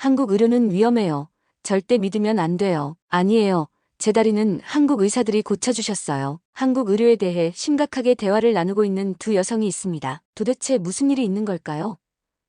한국 의료는 위험해요. 절대 믿으면 안 돼요. 아니에요. 제 다리는 한국 의사들이 고쳐주셨어요. 한국 의료에 대해 심각하게 대화를 나누고 있는 두 여성이 있습니다. 도대체 무슨 일이 있는 걸까요?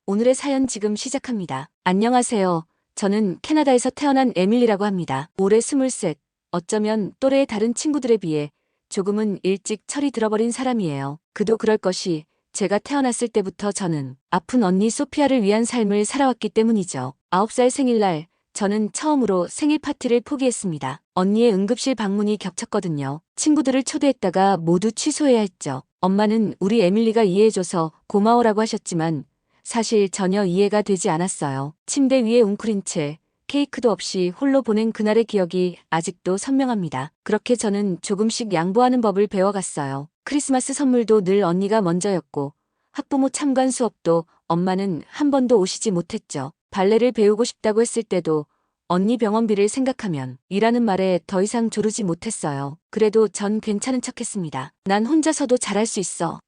오늘의 사연 지금 시작합니다. 안녕하세요. 저는 캐나다에서 태어난 에밀리라고 합니다. 올해 스물셋. 어쩌면 또래의 다른 친구들에 비해 조금은 일찍 철이 들어버린 사람이에요. 그도 그럴 것이 제가 태어났을 때부터 저는 아픈 언니 소피아를 위한 삶을 살아왔기 때문이죠. 9살 생일날 저는 처음으로 생일 파티를 포기했습니다. 언니의 응급실 방문이 겹쳤거든요. 친구들을 초대했다가 모두 취소해야 했죠. 엄마는 우리 에밀리가 이해해줘서 고마워라고 하셨지만 사실 전혀 이해가 되지 않았어요. 침대 위에 웅크린 채 케이크도 없이 홀로 보낸 그날의 기억이 아직도 선명합니다. 그렇게 저는 조금씩 양보하는 법을 배워갔어요. 크리스마스 선물도 늘 언니가 먼저였고 학부모 참관 수업도 엄마는 한 번도 오시지 못했죠. 발레를 배우고 싶다고 했을 때도 언니 병원비를 생각하면 이라는 말에 더 이상 조르지 못했어요. 그래도 전 괜찮은 척 했습니다. 난 혼자서도 잘할 수 있어.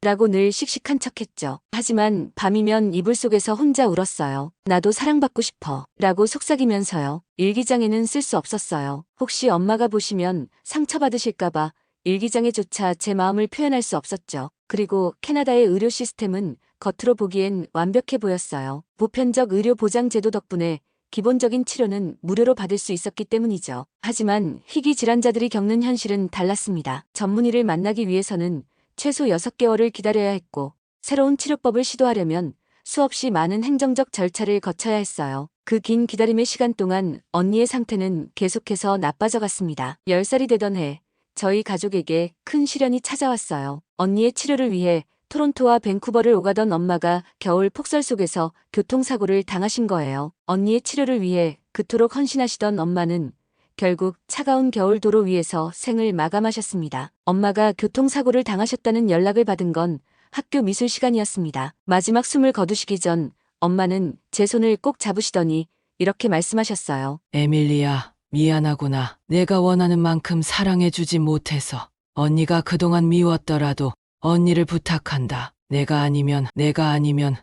라고 늘 씩씩한 척 했죠. 하지만 밤이면 이불 속에서 혼자 울었어요. 나도 사랑받고 싶어. 라고 속삭이면서요. 일기장에는 쓸 수 없었어요. 혹시 엄마가 보시면 상처받으실까봐 일기장에조차 제 마음을 표현할 수 없었죠. 그리고 캐나다의 의료 시스템은 겉으로 보기엔 완벽해 보였어요. 보편적 의료 보장 제도 덕분에 기본적인 치료는 무료로 받을 수 있었기 때문이죠. 하지만 희귀 질환자들이 겪는 현실은 달랐습니다. 전문의를 만나기 위해서는 최소 6개월을 기다려야 했고 새로운 치료법을 시도하려면 수없이 많은 행정적 절차를 거쳐야 했어요. 그 긴 기다림의 시간 동안 언니의 상태는 계속해서 나빠져 갔습니다. 10살이 되던 해 저희 가족에게 큰 시련이 찾아왔어요. 언니의 치료를 위해 토론토와 밴쿠버를 오가던 엄마가 겨울 폭설 속에서 교통사고를 당하신 거예요. 언니의 치료를 위해 그토록 헌신하시던 엄마는 결국 차가운 겨울 도로 위에서 생을 마감하셨습니다. 엄마가 교통사고를 당하셨다는 연락을 받은 건 학교 미술 시간이었습니다. 마지막 숨을 거두시기 전 엄마는 제 손을 꼭 잡으시더니 이렇게 말씀하셨어요. 에밀리야, 미안하구나. 내가 원하는 만큼 사랑해주지 못해서. 언니가 그동안 미웠더라도 언니를 부탁한다. 내가 아니면, 내가 아니면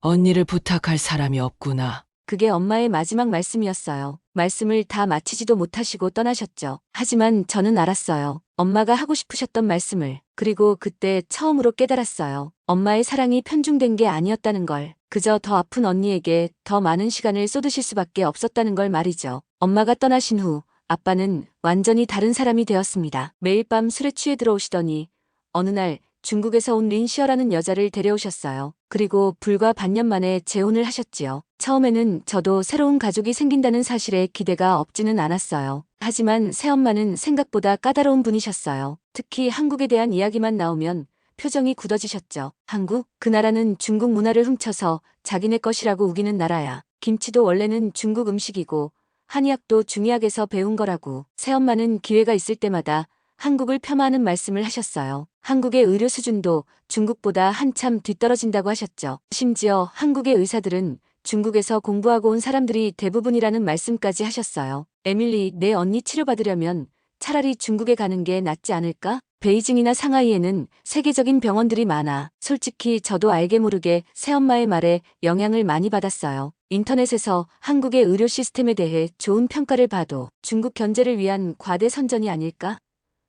언니를 부탁할 사람이 없구나. 그게 엄마의 마지막 말씀이었어요. 말씀을 다 마치지도 못하시고 떠나셨죠. 하지만 저는 알았어요. 엄마가 하고 싶으셨던 말씀을. 그리고 그때 처음으로 깨달았어요. 엄마의 사랑이 편중된 게 아니었다는 걸. 그저 더 아픈 언니에게 더 많은 시간을 쏟으실 수밖에 없었다는 걸 말이죠. 엄마가 떠나신 후 아빠는 완전히 다른 사람이 되었습니다. 매일 밤 술에 취해 들어오시더니 어느 날 중국에서 온 린시어라는 여자를 데려오셨어요. 그리고 불과 반년 만에 재혼을 하셨지요. 처음에는 저도 새로운 가족이 생긴다는 사실에 기대가 없지는 않았어요. 하지만 새엄마는 생각보다 까다로운 분이셨어요. 특히 한국에 대한 이야기만 나오면 표정이 굳어지셨죠. 한국? 그 나라는 중국 문화를 훔쳐서 자기네 것이라고 우기는 나라야. 김치도 원래는 중국 음식이고 한의학도 중의학에서 배운 거라고. 새엄마는 기회가 있을 때마다 한국을 폄하하는 말씀을 하셨어요. 한국의 의료 수준도 중국보다 한참 뒤떨어진다고 하셨죠. 심지어 한국의 의사들은 중국에서 공부하고 온 사람들이 대부분이라는 말씀까지 하셨어요. 에밀리, 내 언니 치료받으려면 차라리 중국에 가는 게 낫지 않을까? 베이징이나 상하이에는 세계적인 병원들이 많아. 솔직히 저도 알게 모르게 새엄마의 말에 영향을 많이 받았어요. 인터넷에서 한국의 의료 시스템에 대해 좋은 평가를 봐도 중국 견제를 위한 과대 선전이 아닐까?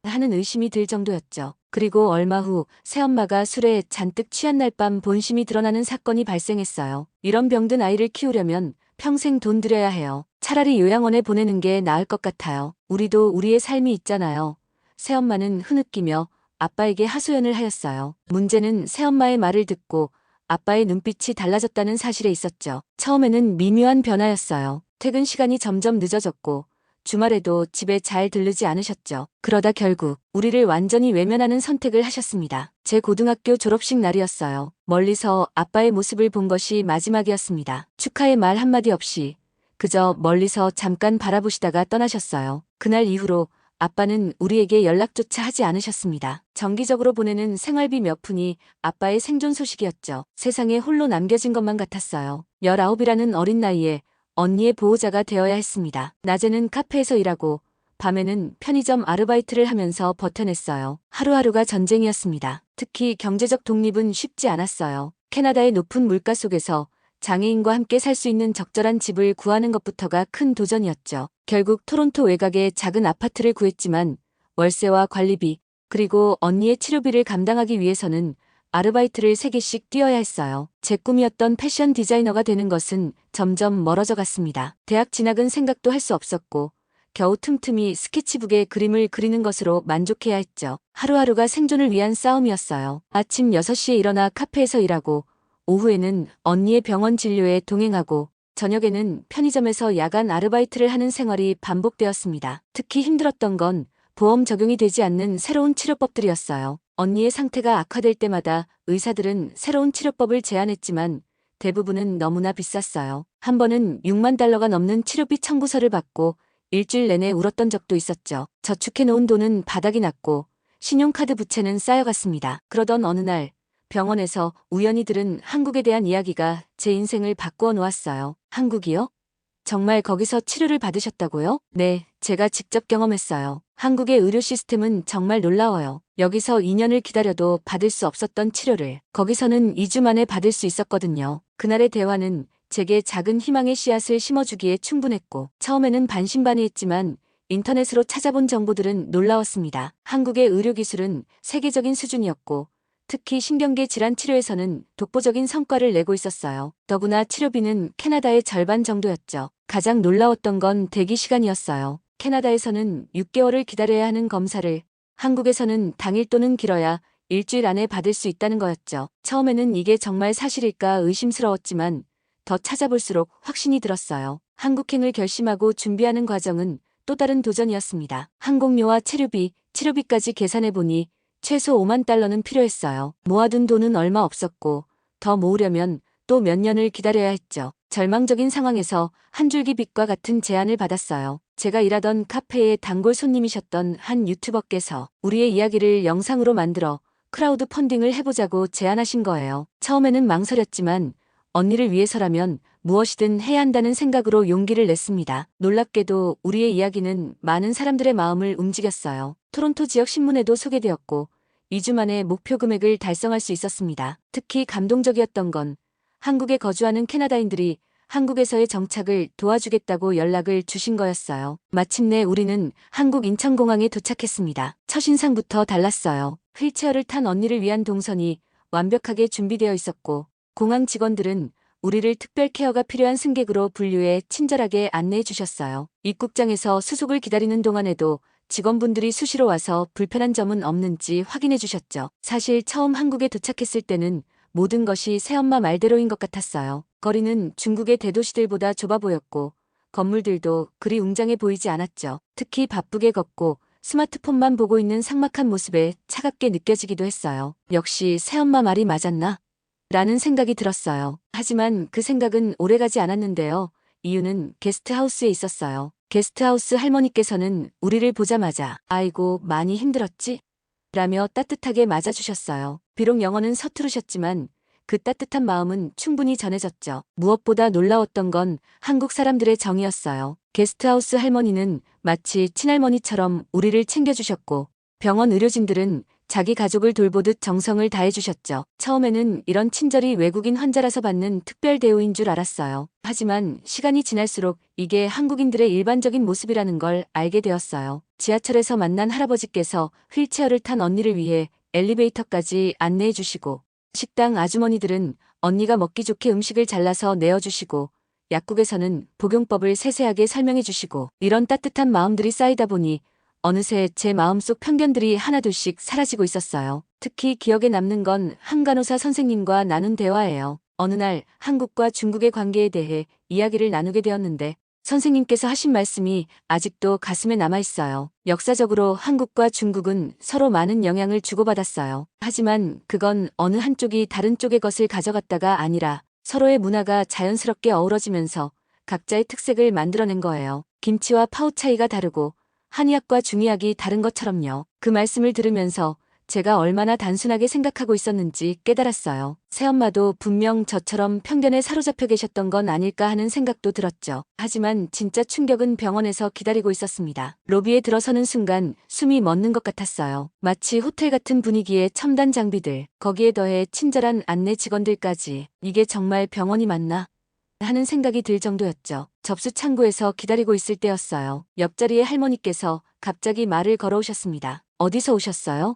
하는 의심이 들 정도였죠. 그리고 얼마 후 새엄마가 술에 잔뜩 취한 날 밤 본심이 드러나는 사건이 발생했어요. 이런 병든 아이를 키우려면 평생 돈 들여야 해요. 차라리 요양원에 보내는 게 나을 것 같아요. 우리도 우리의 삶이 있잖아요. 새엄마는 흐느끼며 아빠에게 하소연을 하였어요. 문제는 새엄마의 말을 듣고 아빠의 눈빛이 달라졌다는 사실에 있었죠. 처음에는 미묘한 변화였어요. 퇴근 시간이 점점 늦어졌고 주말에도 집에 잘 들르지 않으셨죠. 그러다 결국 우리를 완전히 외면하는 선택을 하셨습니다. 제 고등학교 졸업식 날이었어요. 멀리서 아빠의 모습을 본 것이 마지막이었습니다. 축하의 말 한마디 없이 그저 멀리서 잠깐 바라보시다가 떠나셨어요. 그날 이후로 아빠는 우리에게 연락조차 하지 않으셨습니다. 정기적으로 보내는 생활비 몇 푼이 아빠의 생존 소식이었죠. 세상에 홀로 남겨진 것만 같았어요. 19이라는 어린 나이에 언니의 보호자가 되어야 했습니다. 낮에는 카페에서 일하고 밤에는 편의점 아르바이트를 하면서 버텨냈어요. 하루하루가 전쟁이었습니다. 특히 경제적 독립은 쉽지 않았어요. 캐나다의 높은 물가 속에서 장애인과 함께 살 수 있는 적절한 집을 구하는 것부터가 큰 도전이었죠. 결국 토론토 외곽에 작은 아파트를 구했지만 월세와 관리비, 그리고 언니의 치료비를 감당하기 위해서는 아르바이트를 3개씩 뛰어야 했어요. 제 꿈이었던 패션 디자이너가 되는 것은 점점 멀어져 갔습니다. 대학 진학은 생각도 할 수 없었고, 겨우 틈틈이 스케치북에 그림을 그리는 것으로 만족해야 했죠. 하루하루가 생존을 위한 싸움이었어요. 아침 6시에 일어나 카페에서 일하고, 오후에는 언니의 병원 진료에 동행하고, 저녁에는 편의점에서 야간 아르바이트를 하는 생활이 반복되었습니다. 특히 힘들었던 건 보험 적용이 되지 않는 새로운 치료법들이었어요. 언니의 상태가 악화될 때마다 의사들은 새로운 치료법을 제안했지만 대부분은 너무나 비쌌어요. 한 번은 6만 달러가 넘는 치료비 청구서를 받고 일주일 내내 울었던 적도 있었죠. 저축해놓은 돈은 바닥이 났고 신용카드 부채는 쌓여갔습니다. 그러던 어느 날 병원에서 우연히 들은 한국에 대한 이야기가 제 인생을 바꾸어 놓았어요. 한국이요? 정말 거기서 치료를 받으셨다고요? 네, 제가 직접 경험했어요. 한국의 의료 시스템은 정말 놀라워요. 여기서 2년을 기다려도 받을 수 없었던 치료를 거기서는 2주 만에 받을 수 있었거든요. 그날의 대화는 제게 작은 희망의 씨앗을 심어주기에 충분했고 처음에는 반신반의했지만 인터넷으로 찾아본 정보들은 놀라웠습니다. 한국의 의료기술은 세계적인 수준이었고 특히 신경계 질환 치료에서는 독보적인 성과를 내고 있었어요. 더구나 치료비는 캐나다의 절반 정도였죠. 가장 놀라웠던 건 대기 시간이었어요. 캐나다에서는 6개월을 기다려야 하는 검사를 한국에서는 당일 또는 길어야 일주일 안에 받을 수 있다는 거였죠. 처음에는 이게 정말 사실일까 의심스러웠지만 더 찾아볼수록 확신이 들었어요. 한국행을 결심하고 준비하는 과정은 또 다른 도전이었습니다. 항공료와 체류비, 치료비까지 계산해보니 최소 5만 달러는 필요했어요. 모아둔 돈은 얼마 없었고 더 모으려면 또 몇 년을 기다려야 했죠. 절망적인 상황에서 한 줄기 빛과 같은 제안을 받았어요. 제가 일하던 카페의 단골 손님이셨던 한 유튜버께서 우리의 이야기를 영상으로 만들어 크라우드 펀딩을 해보자고 제안하신 거예요. 처음에는 망설였지만 언니를 위해서라면 무엇이든 해야 한다는 생각으로 용기를 냈습니다. 놀랍게도 우리의 이야기는 많은 사람들의 마음을 움직였어요. 토론토 지역 신문에도 소개되었고 2주 만에 목표 금액을 달성할 수 있었습니다. 특히 감동적이었던 건 한국에 거주하는 캐나다인들이 한국에서의 정착을 도와주겠다고 연락을 주신 거였어요. 마침내 우리는 한국 인천공항에 도착했습니다. 첫인상부터 달랐어요. 휠체어를 탄 언니를 위한 동선이 완벽하게 준비되어 있었고 공항 직원들은 우리를 특별 케어가 필요한 승객으로 분류해 친절하게 안내해 주셨어요. 입국장에서 수속을 기다리는 동안에도 직원분들이 수시로 와서 불편한 점은 없는지 확인해 주셨죠. 사실 처음 한국에 도착했을 때는 모든 것이 새엄마 말대로인 것 같았어요. 거리는 중국의 대도시들보다 좁아 보였고 건물들도 그리 웅장해 보이지 않았죠. 특히 바쁘게 걷고 스마트폰만 보고 있는 삭막한 모습에 차갑게 느껴지기도 했어요. 역시 새엄마 말이 맞았나? 라는 생각이 들었어요. 하지만 그 생각은 오래가지 않았는데요. 이유는 게스트하우스에 있었어요. 게스트하우스 할머니께서는 우리를 보자마자 아이고 많이 힘들었지? 라며 따뜻하게 맞아주셨어요. 비록 영어는 서투르셨지만 그 따뜻한 마음은 충분히 전해졌죠. 무엇보다 놀라웠던 건 한국 사람들의 정이었어요. 게스트하우스 할머니는 마치 친할머니처럼 우리를 챙겨주셨고 병원 의료진들은 자기 가족을 돌보듯 정성을 다해주셨죠. 처음에는 이런 친절이 외국인 환자라서 받는 특별 대우인 줄 알았어요. 하지만 시간이 지날수록 이게 한국인들의 일반적인 모습이라는 걸 알게 되었어요. 지하철에서 만난 할아버지께서 휠체어를 탄 언니를 위해 엘리베이터까지 안내해 주시고 식당 아주머니들은 언니가 먹기 좋게 음식을 잘라서 내어주시고 약국에서는 복용법을 세세하게 설명해 주시고 이런 따뜻한 마음들이 쌓이다 보니 어느새 제 마음속 편견들이 하나둘씩 사라지고 있었어요. 특히 기억에 남는 건 한간호사 선생님과 나눈 대화예요. 어느 날 한국과 중국의 관계에 대해 이야기를 나누게 되었는데 선생님께서 하신 말씀이 아직도 가슴에 남아 있어요. 역사적으로 한국과 중국은 서로 많은 영향을 주고받았어요. 하지만 그건 어느 한쪽이 다른 쪽의 것을 가져갔다가 아니라 서로의 문화가 자연스럽게 어우러지면서 각자의 특색을 만들어낸 거예요. 김치와 파우 차이가 다르고 한의학과 중의학이 다른 것처럼요. 그 말씀을 들으면서 제가 얼마나 단순하게 생각하고 있었는지 깨달았어요. 새엄마도 분명 저처럼 편견에 사로잡혀 계셨던 건 아닐까 하는 생각도 들었죠. 하지만 진짜 충격은 병원에서 기다리고 있었습니다. 로비에 들어서는 순간 숨이 멎는 것 같았어요. 마치 호텔 같은 분위기의 첨단 장비들, 거기에 더해 친절한 안내 직원들까지. 이게 정말 병원이 맞나? 하는 생각이 들 정도였죠. 접수 창구에서 기다리고 있을 때였어요. 옆자리에 할머니께서 갑자기 말을 걸어오셨습니다. 어디서 오셨어요?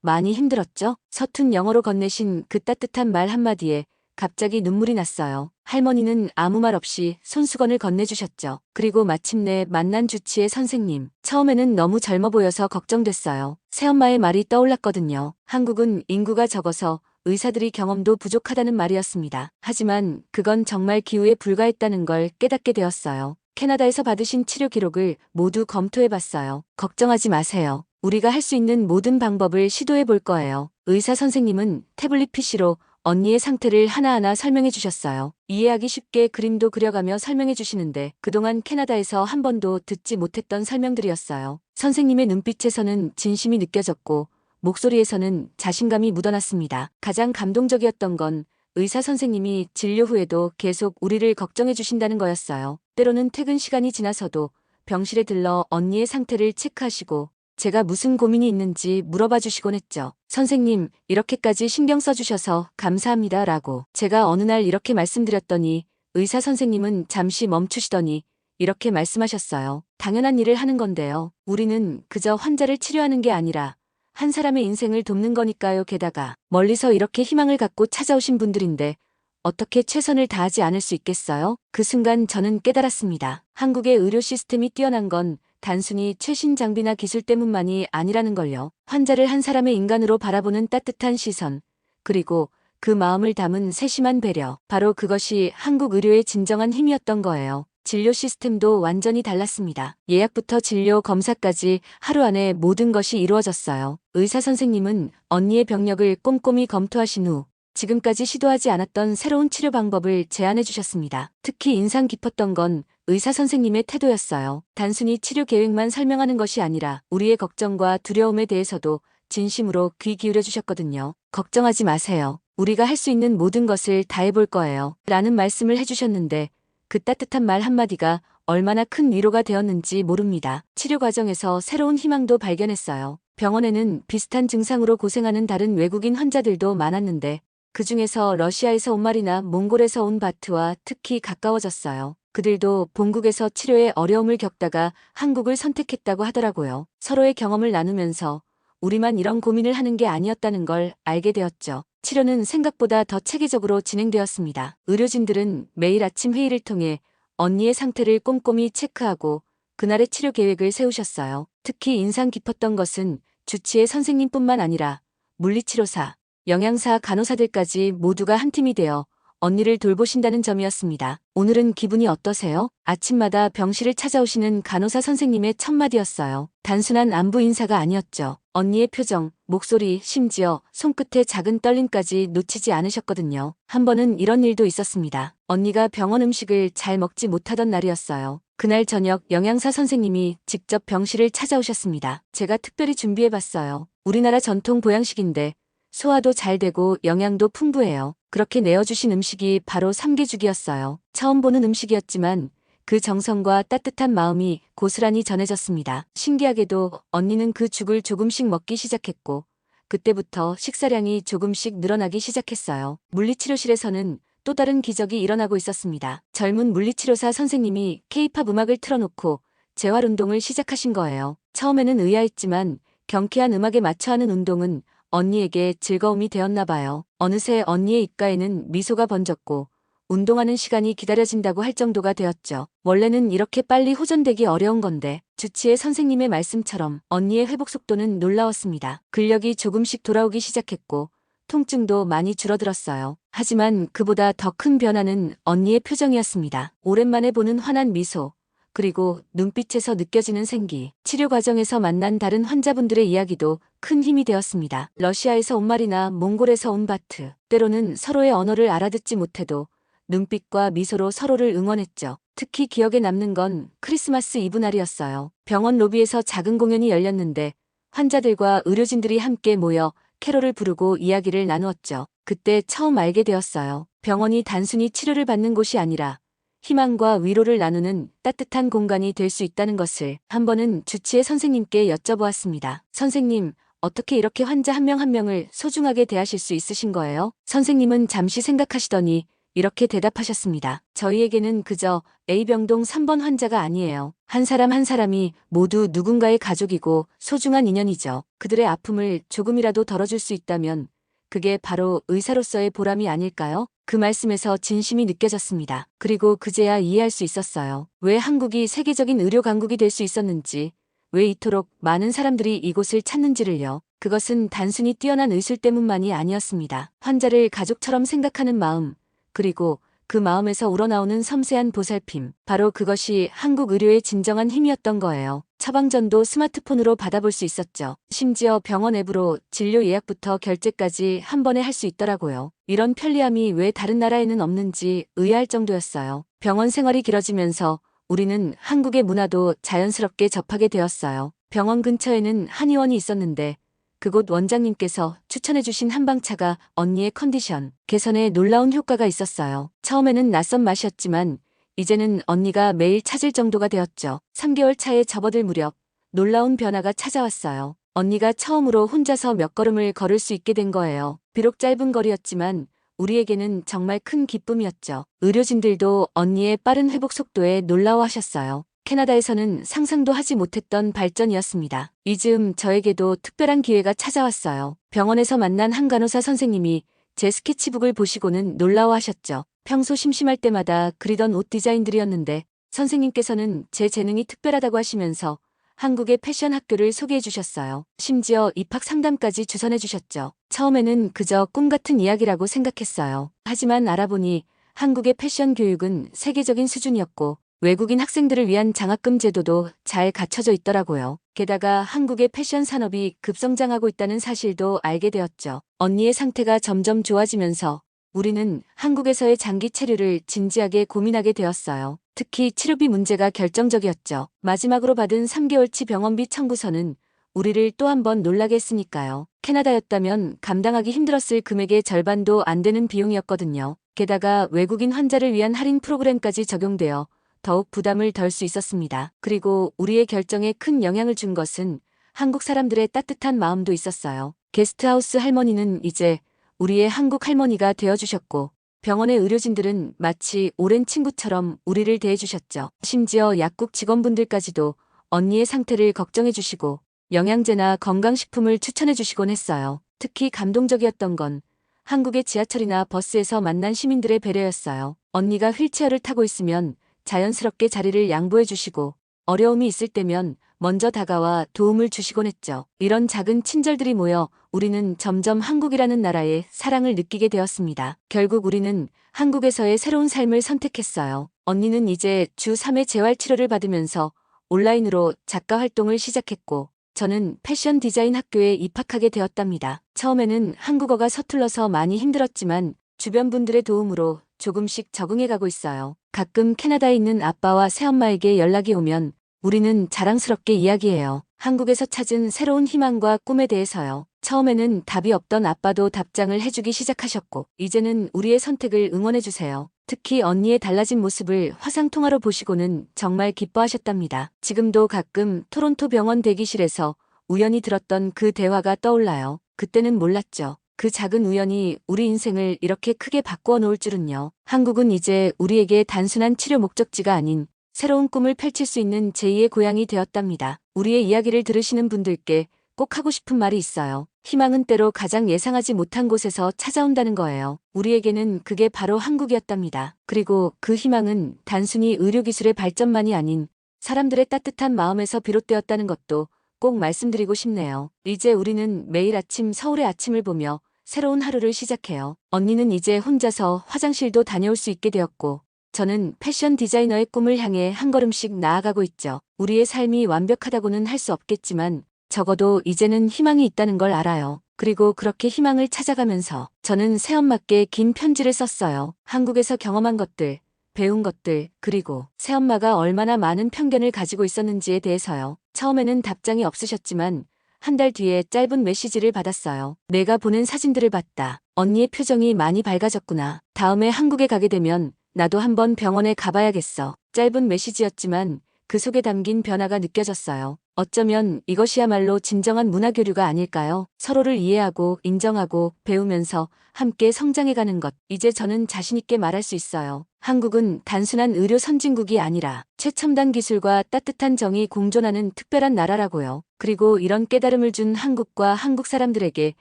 많이 힘들었죠? 서툰 영어로 건네신 그 따뜻한 말 한마디에 갑자기 눈물이 났어요. 할머니는 아무 말 없이 손수건을 건네주셨죠. 그리고 마침내 만난 주치의 선생님. 처음에는 너무 젊어 보여서 걱정됐어요. 새엄마의 말이 떠올랐거든요. 한국은 인구가 적어서 의사들이 경험도 부족하다는 말이었습니다. 하지만 그건 정말 기후에 불과했다는 걸 깨닫게 되었어요. 캐나다에서 받으신 치료 기록을 모두 검토해 봤어요. 걱정하지 마세요. 우리가 할 수 있는 모든 방법을 시도해 볼 거예요. 의사 선생님은 태블릿 PC로 언니의 상태를 하나하나 설명해 주셨어요. 이해하기 쉽게 그림도 그려가며 설명해 주시는데 그동안 캐나다에서 한 번도 듣지 못했던 설명들이었어요. 선생님의 눈빛에서는 진심이 느껴졌고 목소리에서는 자신감이 묻어났습니다. 가장 감동적이었던 건 의사 선생님이 진료 후에도 계속 우리를 걱정해 주신다는 거였어요. 때로는 퇴근 시간이 지나서도 병실에 들러 언니의 상태를 체크하시고 제가 무슨 고민이 있는지 물어봐 주시곤 했죠. 선생님, 이렇게까지 신경 써주셔서 감사합니다. 라고. 제가 어느 날 이렇게 말씀드렸더니 의사 선생님은 잠시 멈추시더니 이렇게 말씀하셨어요. 당연한 일을 하는 건데요. 우리는 그저 환자를 치료하는 게 아니라 한 사람의 인생을 돕는 거니까요. 게다가 멀리서 이렇게 희망을 갖고 찾아오신 분들인데 어떻게 최선을 다하지 않을 수 있겠어요? 그 순간 저는 깨달았습니다. 한국의 의료 시스템이 뛰어난 건 단순히 최신 장비나 기술 때문만이 아니라는 걸요. 환자를 한 사람의 인간으로 바라보는 따뜻한 시선, 그리고 그 마음을 담은 세심한 배려. 바로 그것이 한국 의료의 진정한 힘이었던 거예요. 진료 시스템도 완전히 달랐습니다. 예약부터 진료 검사까지 하루 안에 모든 것이 이루어졌어요. 의사 선생님은 언니의 병력을 꼼꼼히 검토하신 후 지금까지 시도하지 않았던 새로운 치료 방법을 제안해 주셨습니다. 특히 인상 깊었던 건 의사 선생님의 태도였어요. 단순히 치료 계획만 설명하는 것이 아니라 우리의 걱정과 두려움에 대해서도 진심으로 귀 기울여 주셨거든요. 걱정하지 마세요. 우리가 할 수 있는 모든 것을 다 해볼 거예요. 라는 말씀을 해주셨는데 그 따뜻한 말 한마디가 얼마나 큰 위로가 되었는지 모릅니다. 치료 과정에서 새로운 희망도 발견했어요. 병원에는 비슷한 증상으로 고생하는 다른 외국인 환자들도 많았는데 그 중에서 러시아에서 온 말이나 몽골에서 온 바트와 특히 가까워졌어요. 그들도 본국에서 치료에 어려움을 겪다가 한국을 선택했다고 하더라고요. 서로의 경험을 나누면서 우리만 이런 고민을 하는 게 아니었다는 걸 알게 되었죠. 치료는 생각보다 더 체계적으로 진행되었습니다. 의료진들은 매일 아침 회의를 통해 언니의 상태를 꼼꼼히 체크하고 그날의 치료 계획을 세우셨어요. 특히 인상 깊었던 것은 주치의 선생님뿐만 아니라 물리치료사, 영양사, 간호사들까지 모두가 한 팀이 되어 언니를 돌보신다는 점이었습니다. 오늘은 기분이 어떠세요? 아침마다 병실을 찾아오시는 간호사 선생님의 첫마디였어요. 단순한 안부 인사가 아니었죠. 언니의 표정, 목소리, 심지어 손끝의 작은 떨림까지 놓치지 않으셨거든요. 한 번은 이런 일도 있었습니다. 언니가 병원 음식을 잘 먹지 못하던 날이었어요. 그날 저녁 영양사 선생님이 직접 병실을 찾아오셨습니다. 제가 특별히 준비해봤어요. 우리나라 전통 보양식인데 소화도 잘 되고 영양도 풍부해요. 그렇게 내어주신 음식이 바로 삼계죽이었어요. 처음 보는 음식이었지만 그 정성과 따뜻한 마음이 고스란히 전해졌습니다. 신기하게도 언니는 그 죽을 조금씩 먹기 시작했고 그때부터 식사량이 조금씩 늘어나기 시작했어요. 물리치료실에서는 또 다른 기적이 일어나고 있었습니다. 젊은 물리치료사 선생님이 케이팝 음악을 틀어놓고 재활 운동을 시작하신 거예요. 처음에는 의아했지만 경쾌한 음악에 맞춰 하는 운동은 언니에게 즐거움이 되었나 봐요. 어느새 언니의 입가에는 미소가 번졌고 운동하는 시간이 기다려진다고 할 정도가 되었죠. 원래는 이렇게 빨리 호전되기 어려운 건데 주치의 선생님의 말씀처럼 언니의 회복 속도는 놀라웠습니다. 근력이 조금씩 돌아오기 시작했고 통증도 많이 줄어들었어요. 하지만 그보다 더 큰 변화는 언니의 표정이었습니다. 오랜만에 보는 환한 미소, 그리고 눈빛에서 느껴지는 생기, 치료 과정에서 만난 다른 환자분들의 이야기도 큰 힘이 되었습니다. 러시아에서 온 말이나 몽골에서 온 바트, 때로는 서로의 언어를 알아듣지 못해도 눈빛과 미소로 서로를 응원했죠. 특히 기억에 남는 건 크리스마스 이브 날이었어요. 병원 로비에서 작은 공연이 열렸는데 환자들과 의료진들이 함께 모여 캐롤을 부르고 이야기를 나누었죠. 그때 처음 알게 되었어요. 병원이 단순히 치료를 받는 곳이 아니라 희망과 위로를 나누는 따뜻한 공간이 될 수 있다는 것을 한 번은 주치의 선생님께 여쭤보았습니다. 선생님, 어떻게 이렇게 환자 한명한 명을 소중하게 대하실 수 있으신 거예요? 선생님은 잠시 생각하시더니 이렇게 대답하셨습니다. 저희에게는 그저 A병동 3번 환자가 아니에요. 한 사람 한 사람이 모두 누군가의 가족이고 소중한 인연이죠. 그들의 아픔을 조금이라도 덜어줄 수 있다면 그게 바로 의사로서의 보람이 아닐까요? 그 말씀에서 진심이 느껴졌습니다. 그리고 그제야 이해할 수 있었어요. 왜 한국이 세계적인 의료 강국이 될 수 있었는지, 왜 이토록 많은 사람들이 이곳을 찾는지를요. 그것은 단순히 뛰어난 의술 때문만이 아니었습니다. 환자를 가족처럼 생각하는 마음, 그리고 그 마음에서 우러나오는 섬세한 보살핌. 바로 그것이 한국 의료의 진정한 힘이었던 거예요. 처방전도 스마트폰으로 받아볼 수 있었죠. 심지어 병원 앱으로 진료 예약부터 결제까지 한 번에 할 수 있더라고요. 이런 편리함이 왜 다른 나라에는 없는지 의아할 정도였어요. 병원 생활이 길어지면서 우리는 한국의 문화도 자연스럽게 접하게 되었어요. 병원 근처에는 한의원이 있었는데 그곳 원장님께서 추천해주신 한방차가 언니의 컨디션 개선에 놀라운 효과가 있었어요. 처음에는 낯선 맛이었지만 이제는 언니가 매일 찾을 정도가 되었죠. 3개월 차에 접어들 무렵 놀라운 변화가 찾아왔어요. 언니가 처음으로 혼자서 몇 걸음을 걸을 수 있게 된 거예요. 비록 짧은 거리였지만 우리에게는 정말 큰 기쁨이었죠. 의료진들도 언니의 빠른 회복 속도에 놀라워하셨어요. 캐나다에서는 상상도 하지 못했던 발전이었습니다. 이 즈음 저에게도 특별한 기회가 찾아왔어요. 병원에서 만난 한 간호사 선생님이 제 스케치북을 보시고는 놀라워하셨죠. 평소 심심할 때마다 그리던 옷 디자인들이었는데 선생님께서는 제 재능이 특별하다고 하시면서 한국의 패션 학교를 소개해 주셨어요. 심지어 입학 상담까지 주선해 주셨죠. 처음에는 그저 꿈 같은 이야기라고 생각했어요. 하지만 알아보니 한국의 패션 교육은 세계적인 수준이었고 외국인 학생들을 위한 장학금 제도도 잘 갖춰져 있더라고요. 게다가 한국의 패션 산업이 급성장하고 있다는 사실도 알게 되었죠. 언니의 상태가 점점 좋아지면서 우리는 한국에서의 장기 체류를 진지하게 고민하게 되었어요. 특히 치료비 문제가 결정적이었죠. 마지막으로 받은 3개월치 병원비 청구서는 우리를 또 한 번 놀라게 했으니까요. 캐나다였다면 감당하기 힘들었을 금액의 절반도 안 되는 비용이었거든요. 게다가 외국인 환자를 위한 할인 프로그램까지 적용되어 더욱 부담을 덜 수 있었습니다. 그리고 우리의 결정에 큰 영향을 준 것은 한국 사람들의 따뜻한 마음도 있었어요. 게스트하우스 할머니는 이제 우리의 한국 할머니가 되어주셨고 병원의 의료진들은 마치 오랜 친구처럼 우리를 대해주셨죠. 심지어 약국 직원분들까지도 언니의 상태를 걱정해주시고 영양제나 건강식품을 추천해주시곤 했어요. 특히 감동적이었던 건 한국의 지하철이나 버스에서 만난 시민들의 배려였어요. 언니가 휠체어를 타고 있으면 자연스럽게 자리를 양보해 주시고 어려움이 있을 때면 먼저 다가와 도움을 주시곤 했죠. 이런 작은 친절들이 모여 우리는 점점 한국이라는 나라의 사랑을 느끼게 되었습니다. 결국 우리는 한국에서의 새로운 삶을 선택했어요. 언니는 이제 주 3회 재활 치료를 받으면서 온라인으로 작가 활동을 시작했고 저는 패션 디자인 학교에 입학하게 되었답니다. 처음에는 한국어가 서툴러서 많이 힘들었지만 주변 분들의 도움으로 조금씩 적응해 가고 있어요. 가끔 캐나다에 있는 아빠와 새엄마에게 연락이 오면 우리는 자랑스럽게 이야기해요. 한국에서 찾은 새로운 희망과 꿈에 대해서요. 처음에는 답이 없던 아빠도 답장을 해주기 시작하셨고, 이제는 우리의 선택을 응원해주세요. 특히 언니의 달라진 모습을 화상통화로 보시고는 정말 기뻐하셨답니다. 지금도 가끔 토론토 병원 대기실에서 우연히 들었던 그 대화가 떠올라요. 그때는 몰랐죠. 그 작은 우연이 우리 인생을 이렇게 크게 바꾸어 놓을 줄은요. 한국은 이제 우리에게 단순한 치료 목적지가 아닌 새로운 꿈을 펼칠 수 있는 제2의 고향이 되었답니다. 우리의 이야기를 들으시는 분들께 꼭 하고 싶은 말이 있어요. 희망은 때로 가장 예상하지 못한 곳에서 찾아온다는 거예요. 우리에게는 그게 바로 한국이었답니다. 그리고 그 희망은 단순히 의료기술의 발전만이 아닌 사람들의 따뜻한 마음에서 비롯되었다는 것도 꼭 말씀드리고 싶네요. 이제 우리는 매일 아침 서울의 아침을 보며 새로운 하루를 시작해요. 언니는 이제 혼자서 화장실도 다녀올 수 있게 되었고, 저는 패션 디자이너의 꿈을 향해 한 걸음씩 나아가고 있죠. 우리의 삶이 완벽하다고는 할 수 없겠지만, 적어도 이제는 희망이 있다는 걸 알아요. 그리고 그렇게 희망을 찾아가면서 저는 새엄마께 긴 편지를 썼어요. 한국에서 경험한 것들, 배운 것들, 그리고 새엄마가 얼마나 많은 편견을 가지고 있었는지에 대해서요. 처음에는 답장이 없으셨지만 한 달 뒤에 짧은 메시지를 받았어요. 내가 보낸 사진들을 봤다. 언니의 표정이 많이 밝아졌구나. 다음에 한국에 가게 되면 나도 한번 병원에 가봐야겠어. 짧은 메시지였지만 그 속에 담긴 변화가 느껴졌어요. 어쩌면 이것이야말로 진정한 문화교류가 아닐까요? 서로를 이해하고 인정하고 배우면서 함께 성장해가는 것. 이제 저는 자신있게 말할 수 있어요. 한국은 단순한 의료 선진국이 아니라 최첨단 기술과 따뜻한 정이 공존하는 특별한 나라라고요. 그리고 이런 깨달음을 준 한국과 한국 사람들에게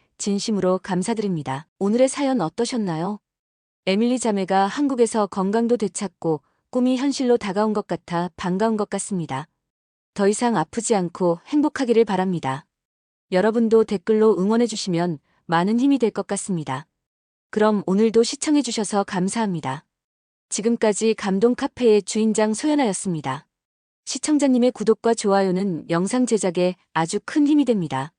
진심으로 감사드립니다. 오늘의 사연 어떠셨나요? 에밀리 자매가 한국에서 건강도 되찾고 꿈이 현실로 다가온 것 같아 반가운 것 같습니다. 더 이상 아프지 않고 행복하기를 바랍니다. 여러분도 댓글로 응원해주시면 많은 힘이 될 것 같습니다. 그럼 오늘도 시청해주셔서 감사합니다. 지금까지 감동 카페의 주인장 소연아였습니다. 시청자님의 구독과 좋아요는 영상 제작에 아주 큰 힘이 됩니다.